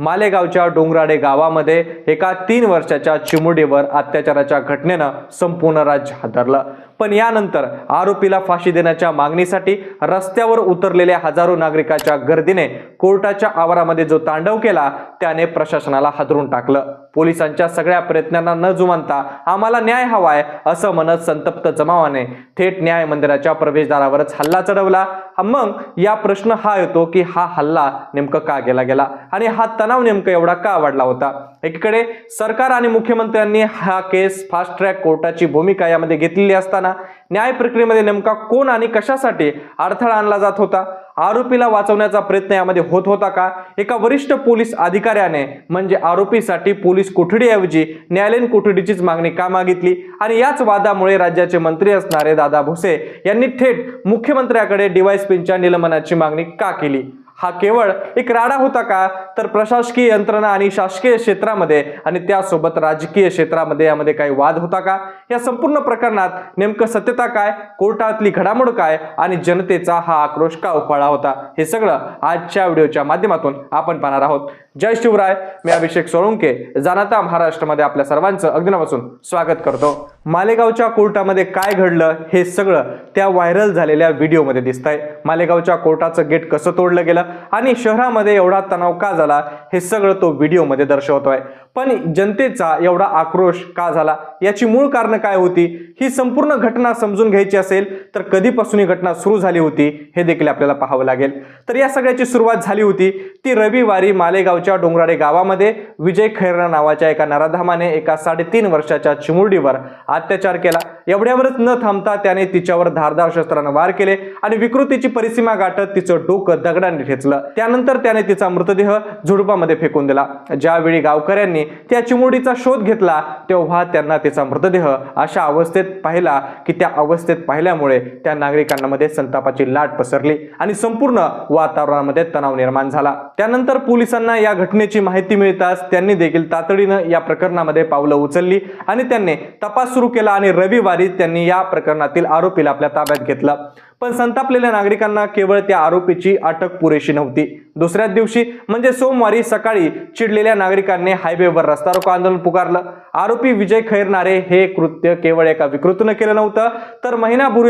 मालेगावच्या डोंगराडे गावामध्ये एका तीन वर्षाच्या चिमुडीवर अत्याचाराच्या घटनेनं संपूर्ण राज्य हादरलं. पण यानंतर आरोपीला फाशी देण्याच्या मागणीसाठी रस्त्यावर उतरलेल्या हजारो नागरिकाच्या गर्दीने कोर्टाच्या आवारामध्ये जो तांडव केला त्याने प्रशासनाला हादरून टाकलं. पोलिसांच्या सगळ्या प्रयत्नांना न जुमानता आम्हाला न्याय हवाय असं म्हणत संतप्त जमावाने थेट न्याय मंदिराच्या प्रवेशद्वारावरच हल्ला चढवला. मग या प्रश्न हा येतो की हा हल्ला नेमकं का केला गेला? आणि हा तणाव नेमका एवढा का वाढला होता? एकीकडे सरकार आणि मुख्यमंत्र्यांनी हा केस फास्ट ट्रॅक कोर्टाची भूमिका यामध्ये घेतलेली असताना न्याय प्रक्रियेमध्ये नेमका कोण आणि कशासाठी अडथळा आणला जात होता? आरोपीला वाचवण्याचा प्रयत्न यामध्ये होत होता का? एका वरिष्ठ पोलीस अधिकाऱ्याने म्हणजे आरोपीसाठी पोलीस कोठडीऐवजी न्यायालयीन कोठडीचीच मागणी का मागितली? आणि याच वादामुळे राज्याचे मंत्री असणारे दादा भुसे यांनी थेट मुख्यमंत्र्याकडे डिवाइस पिनच्या निलंबनाची मागणी का केली? हा केवळ एक राडा होता का? तर प्रशासकीय यंत्रणा आणि शासकीय क्षेत्रामध्ये आणि त्यासोबत राजकीय क्षेत्रामध्ये यामध्ये काही वाद होता का? या संपूर्ण प्रकरणात नेमकं सत्यता काय? कोर्टातली घडामोड काय? आणि जनतेचा हा आक्रोश का उफाळा होता? हे सगळं आजच्या व्हिडिओच्या माध्यमातून आपण पाहणार आहोत. जय शिवराय मी अभिषेक सोळुंके. जाणता महाराष्ट्रामध्ये आपल्या सर्वांचं अगदीनापासून स्वागत करतो. मालेगावच्या कोर्टामध्ये काय घडलं हे सगळं त्या व्हायरल झालेल्या व्हिडिओमध्ये दिसत आहे मालेगावच्या कोर्टाचं गेट कसं तोडलं गेलं आणि शहरामध्ये एवढा तणाव का झाला हे सगळं तो व्हिडिओमध्ये दर्शवतोय. पण जनतेचा एवढा आक्रोश का झाला? याची मूळ कारणं काय होती? ही संपूर्ण घटना समजून घ्यायची असेल तर कधीपासून ही घटना सुरू झाली होती हे देखील आपल्याला पाहावं लागेल. तर या सगळ्याची सुरुवात झाली होती ती रविवारी मालेगाव मालेगावच्या डोंगराडे गावामध्ये विजय खैरना नावाच्या एका नराधामाने एका साडेतीन वर्षाच्या चिमुरडीवर अत्याचार केला. एवढ्यावरच न थांबता त्याने तिच्यावर धारदार शस्त्रानं वार केले आणि विकृतीची परिसीमा गाठत तिचं डोकं दगडाने ठेचलं. त्यानंतर त्याने तिचा मृतदेह झुडपामध्ये फेकून दिला. ज्यावेळी गावकऱ्यांनी त्या चिमुडीचा शोध घेतला तेव्हा त्यांना तिचा मृतदेह अशा अवस्थेत पाहिला की त्या अवस्थेत पाहिल्यामुळे त्या नागरिकांमध्ये संतापाची लाट पसरली आणि संपूर्ण वातावरणामध्ये तणाव निर्माण झाला. त्यानंतर पोलिसांना या घटनेची माहिती मिळताच त्यांनी देखील तातडीनं या प्रकरणामध्ये पावलं उचलली आणि त्यांनी तपास सुरू केला आणि रविवारी त्यांनी या प्रकरणातील आरोपीला आपल्या ताब्यात घेतलं. पण संतापलेल्या नागरिकांना केवळ त्या आरोपीची अटक पुरेशी नव्हती. दुसऱ्याच दिवशी म्हणजे सोमवारी सकाळी चिडलेल्या नागरिकांनी हायवेवर रस्ता रोको आंदोलन पुकारलं. आरोपी विजय खैरनारे हे कृत्य केवळ एका विकृतीनं केलं नव्हतं तर महिनाभर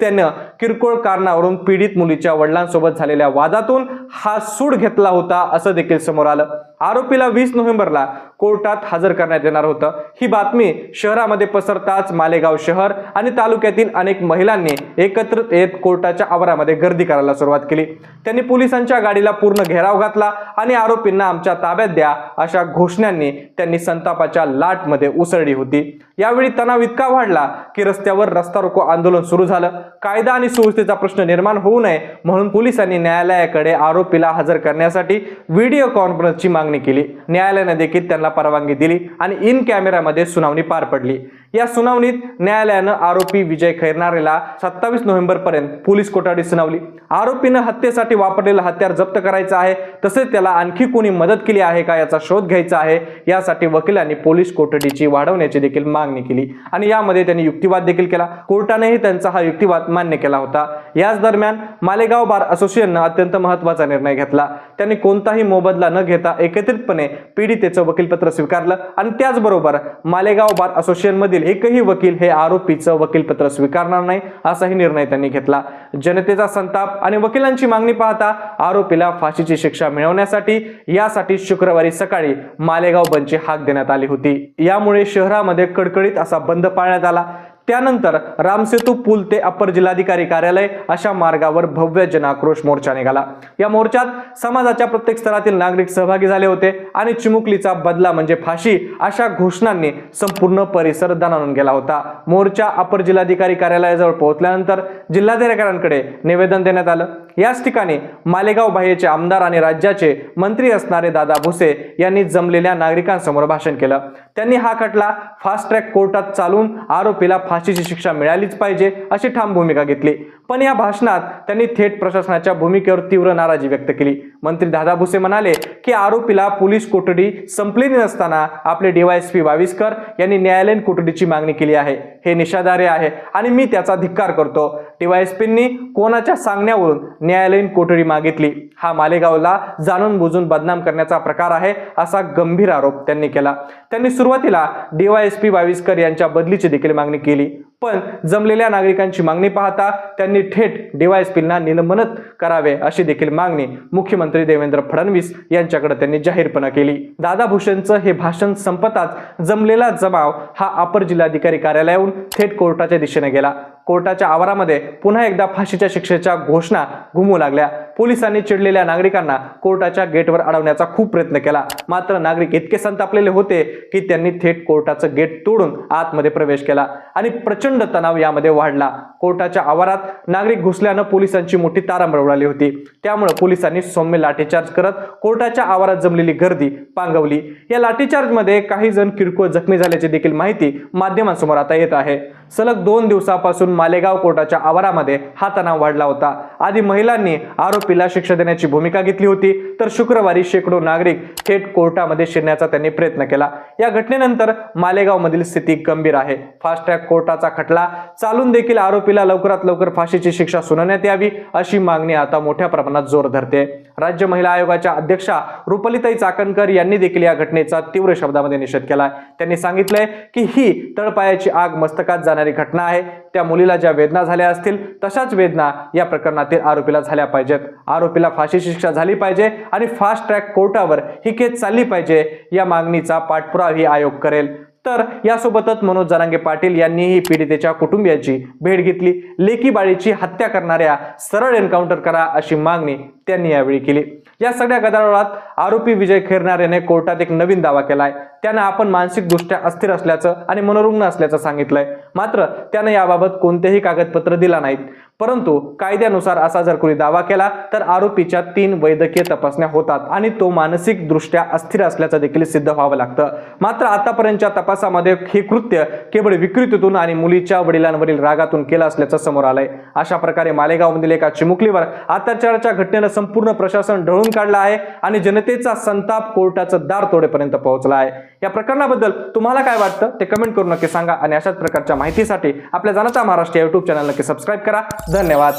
त्यानं किरकोळ कारणावरून पीडित मुलीच्या वडिलांसोबत झालेल्या वादातून हा सूड घेतला होता असं देखील समोर आलं. आरोपीला वीस नोव्हेंबरला कोर्टात हजर करण्यात येणार होतं. ही बातमी शहरामध्ये पसरताच मालेगाव शहर आणि तालुक्यातील अनेक महिलांनी एकत्रित येत कोर्टाच्या आवारामध्ये गर्दी करायला सुरुवात केली. त्यांनी पोलिसांच्या गाडीला पूर्ण घेराव घातला आणि आरोपींना आमच्या ताब्यात द्या अशा घोषणांनी त्यांनी संतापाच्या लाटमध्ये उसळली होती. यावेळी तणाव इतका वाढला की रस्त्यावर रस्ता रोको आंदोलन सुरू झालं. कायदा आणि सुव्यवस्थेचा प्रश्न निर्माण होऊ नये म्हणून पोलिसांनी न्यायालयाकडे आरोपीला हजर करण्यासाठी व्हिडिओ कॉन्फरन्सची मागणी केली. न्यायालयाने देखील त्यांना परवानगी दिली आणि इन कॅमेरामध्ये सुनावणी पार पडली. या सुनावणीत न्यायालयानं आरोपी विजय खैरनारेला सत्तावीस नोव्हेंबर पर्यंत पोलीस कोठडी सुनावली. आरोपीनं हत्येसाठी वापरलेलं हत्यार जप्त करायचं आहे तसेच त्याला आणखी कोणी मदत केली आहे का याचा शोध घ्यायचा आहे यासाठी वकिलांनी पोलीस कोठडीची वाढवण्याची देखील मागणी केली. आणि यामध्ये त्यांनी युक्तिवाद देखील केला. कोर्टानेही त्यांचा हा युक्तिवाद मान्य केला होता. याच दरम्यान मालेगाव बार असोसिएशननं अत्यंत महत्त्वाचा निर्णय घेतला. त्यांनी कोणताही मोबदला न घेता एकत्रितपणे पीडितेचं वकीलपत्र स्वीकारलं आणि त्याचबरोबर मालेगाव बार असोसिएशनमधील एकही वकील हे आरोपीचं वकीलपत्र स्वीकारणार नाही असाही निर्णय त्यांनी घेतला. जनतेचा संताप आणि वकिलांची मागणी पाहता आरोपीला फाशीची शिक्षा मिळवण्यासाठी यासाठी शुक्रवारी सकाळी मालेगाव बंदची हाक देण्यात आली होती. यामुळे शहरामध्ये कडकडीत असा बंद पाळण्यात आला. त्यानंतर रामसेतू पूल ते अप्पर जिल्हाधिकारी कार्यालय अशा मार्गावर भव्य जनाक्रोश मोर्चा निघाला. या मोर्चात समाजाच्या प्रत्येक स्तरातील नागरिक सहभागी झाले होते आणि चिमुकलीचा बदला म्हणजे फाशी अशा घोषणांनी संपूर्ण परिसर दणाणून गेला होता. मोर्चा अप्पर जिल्हाधिकारी कार्यालयाजवळ पोहोचल्यानंतर जिल्हाधिकाऱ्यांकडे निवेदन देण्यात आलं. याच ठिकाणी मालेगाव बाह्यचे आमदार आणि राज्याचे मंत्री असणारे दादा भुसे यांनी जमलेल्या नागरिकांसमोर भाषण केलं. त्यांनी हा खटला फास्ट ट्रॅक कोर्टात चालून आरोपीला फाशीची शिक्षा मिळालीच पाहिजे अशी ठाम भूमिका घेतली. पण या भाषणात त्यांनी थेट प्रशासनाच्या भूमिकेवर तीव्र नाराजी व्यक्त केली. मंत्री दादा भुसे म्हणाले की आरोपीला पोलीस कोठडी संपलेली नसताना आपले डीवायएसपी बावीसकर यांनी न्यायालयीन कोठडीची मागणी केली आहे. हे निषेधार्ह आहे आणि मी त्याचा धिक्कार करतो. डीवायएसपींनी कोणाच्या सांगण्यावरून न्यायालयीन कोठडी मागितली? हा मालेगावला जाणून बुजून बदनाम करण्याचा प्रकार आहे असा गंभीर आरोप त्यांनी केला. त्यांनी सुरुवातीला डीवायएसपी वाविस्कर यांच्या बदलीची देखील मागणी केली. पण जमलेल्या नागरिकांची मागणी पाहता त्यांनी थेट डीवायएसपींना निलंबनच करावे अशी देखील मागणी मुख्यमंत्री देवेंद्र फडणवीस यांच्याकडे त्यांनी जाहीरपणा केली. दादा भूषणचं हे भाषण संपताच जमलेला जमाव हा अपर जिल्हाधिकारी कार्यालयाहून थेट कोर्टाच्या दिशेने गेला. कोर्टाच्या आवारामध्ये पुन्हा एकदा फाशीच्या शिक्षेच्या घोषणा घुमू लागल्या. पोलिसांनी चिडलेल्या नागरिकांना कोर्टाच्या गेटवर अडवण्याचा खूप प्रयत्न केला. मात्र नागरिक इतके संतापलेले होते की त्यांनी थेट कोर्टाचं गेट तोडून आतमध्ये प्रवेश केला आणि प्रचंड तणाव यामध्ये वाढला. कोर्टाच्या आवारात नागरिक घुसल्यानं पोलिसांची मोठी तारांबळ उडाली होती. त्यामुळे पोलिसांनी सौम्य लाठीचार्ज करत कोर्टाच्या आवारात जमलेली गर्दी पांगवली. या लाठीचार्जमध्ये काही जण किरकोळ जखमी झाल्याची देखील माहिती माध्यमांसमोर आता येत आहे. सलग दोन दिवसापासून मालेगाव कोर्टाच्या आवारामध्ये हा तणाव वाढला होता. आधी महिलांनी आरोपीला शिक्षा देण्याची भूमिका घेतली होती तर शुक्रवारी शेकडो नागरिक थेट कोर्टामध्ये शिरण्याचा त्यांनी प्रयत्न केला. या घटनेनंतर मालेगावमधील स्थिती गंभीर आहे. फास्ट ट्रॅक कोर्टाचा खटला चालून देखील आरोपीला लवकरात लवकर फाशीची शिक्षा सुनावण्यात यावी अशी मागणी आता मोठ्या प्रमाणात जोर धरते. राज्य महिला आयोगाच्या अध्यक्षा रुपलिताई चाकणकर यांनी देखील या घटनेचा तीव्र शब्दामध्ये निषेध केला त्यांनी सांगितलंय की ही तळपायाची आग मस्तकात जाणारी घटना आहे. त्या मुलीला ज्या वेदना झाल्या असतील तशाच वेदना या प्रकरणातील आरोपीला झाल्या पाहिजेत. आरोपीला फाशी शिक्षा झाली पाहिजे आणि फास्ट ट्रॅक कोर्टावर ही केस चालली पाहिजे या मागणीचा पाठपुरा ही आयोग करेल. तर यासोबतच मनोज जरांगे पाटील यांनीही पीडितेच्या कुटुंबियाची भेट घेतली. लेकी बाळीची हत्या करणाऱ्या सरळ एन्काउंटर करा अशी मागणी त्यांनी यावेळी केली. या सगळ्या गदारोळात आरोपी विजय खैरनार याने कोर्टात एक नवीन दावा केलाय. त्यानं आपण मानसिकदृष्ट्या अस्थिर असल्याचं आणि मनोरुग्ण असल्याचं सांगितलंय. मात्र त्यानं याबाबत कोणतेही कागदपत्र दिला नाहीत. परंतु कायद्यानुसार असा जर कोणी दावा केला तर आरोपीच्या तीन वैद्यकीय तपासण्या होतात आणि तो मानसिकदृष्ट्या अस्थिर असल्याचं देखील सिद्ध व्हावं लागतं. मात्र आतापर्यंतच्या तपासामध्ये हे कृत्य केवळ विकृतीतून आणि मुलीच्या वडिलांवरील रागातून केलं असल्याचं समोर आलंय. अशा प्रकारे मालेगावमधील एका चिमुकलीवर अत्याचाराच्या घटनेनं संपूर्ण प्रशासन ढळून काढलं आहे आणि जनतेचा संताप कोर्टाचं दार तोडेपर्यंत पोहोचला आहे. या प्रकरणाबद्दल तुम्हाला काय वाटतं ते कमेंट करून नक्की सांगा आणि अशाच प्रकारच्या माहितीसाठी आपल्या जाणता महाराष्ट्र युट्यूब चॅनल नक्की सबस्क्राईब करा. धन्यवाद.